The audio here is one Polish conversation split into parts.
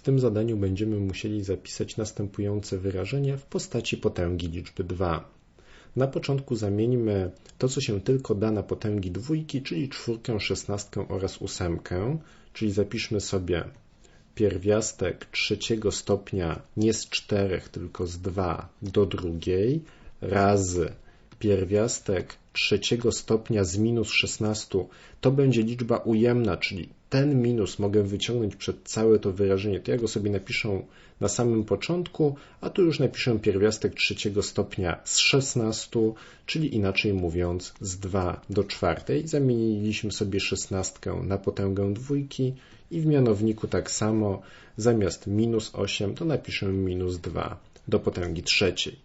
w tym zadaniu będziemy musieli zapisać następujące wyrażenie w postaci potęgi liczby 2. Na początku zamieńmy to, co się tylko da na potęgi dwójki, czyli czwórkę, szesnastkę oraz ósemkę, czyli zapiszmy sobie pierwiastek trzeciego stopnia nie z czterech, tylko z 2 do drugiej razy pierwiastek trzeciego stopnia z minus 16 to będzie liczba ujemna, czyli ten minus mogę wyciągnąć przed całe to wyrażenie. To ja go sobie napiszę na samym początku, a tu już napiszę pierwiastek trzeciego stopnia z 16, czyli inaczej mówiąc z 2 do czwartej. Zamieniliśmy sobie 16 na potęgę dwójki i w mianowniku tak samo zamiast minus 8 to napiszę minus 2 do potęgi trzeciej.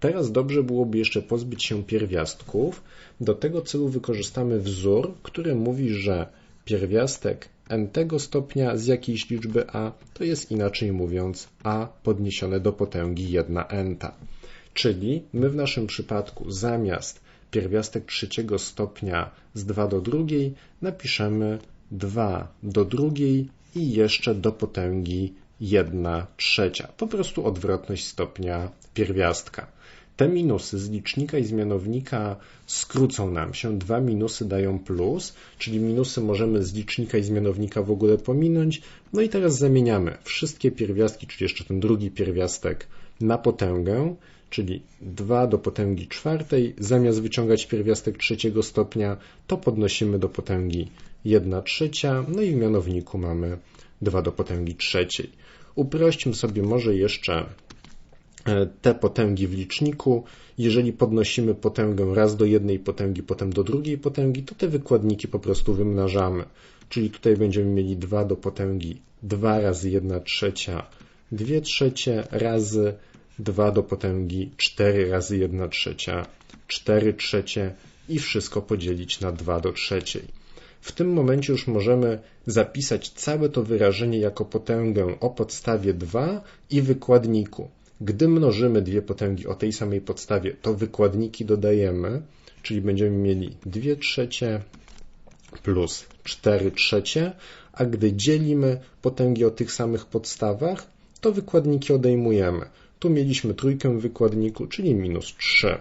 Teraz dobrze byłoby jeszcze pozbyć się pierwiastków. Do tego celu wykorzystamy wzór, który mówi, że pierwiastek n tego stopnia z jakiejś liczby a to jest inaczej mówiąc a podniesione do potęgi 1 n. Czyli my w naszym przypadku zamiast pierwiastek trzeciego stopnia z 2 do drugiej napiszemy 2 do drugiej i jeszcze do potęgi 1 trzecia. Po prostu odwrotność stopnia pierwiastka. Te minusy z licznika i z mianownika skrócą nam się. Dwa minusy dają plus, czyli minusy możemy z licznika i z mianownika w ogóle pominąć. No i teraz zamieniamy wszystkie pierwiastki, czyli jeszcze ten drugi pierwiastek na potęgę, czyli 2 do potęgi czwartej. Zamiast wyciągać pierwiastek trzeciego stopnia, to podnosimy do potęgi 1 trzecia, no i w mianowniku mamy 2 do potęgi trzeciej. Uprośćmy sobie może jeszcze te potęgi w liczniku. Jeżeli podnosimy potęgę raz do jednej potęgi, potem do drugiej potęgi, to te wykładniki po prostu wymnażamy. Czyli tutaj będziemy mieli 2 do potęgi 2 razy 1 trzecia 2 trzecie razy 2 do potęgi 4 razy 1 trzecia 4 trzecie i wszystko podzielić na 2 do trzeciej. W tym momencie już możemy zapisać całe to wyrażenie jako potęgę o podstawie 2 i wykładniku. Gdy mnożymy dwie potęgi o tej samej podstawie, to wykładniki dodajemy, czyli będziemy mieli 2 trzecie plus 4 trzecie, a gdy dzielimy potęgi o tych samych podstawach, to wykładniki odejmujemy. Tu mieliśmy trójkę w wykładniku, czyli minus 3.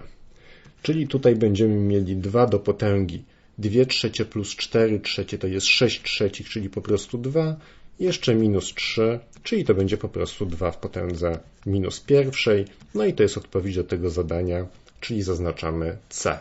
Czyli tutaj będziemy mieli 2 do potęgi 2 trzecie plus 4 trzecie to jest 6 trzecich, czyli po prostu 2 jeszcze minus 3, czyli to będzie po prostu 2 w potędze minus pierwszej. No i to jest odpowiedź do tego zadania, czyli zaznaczamy C.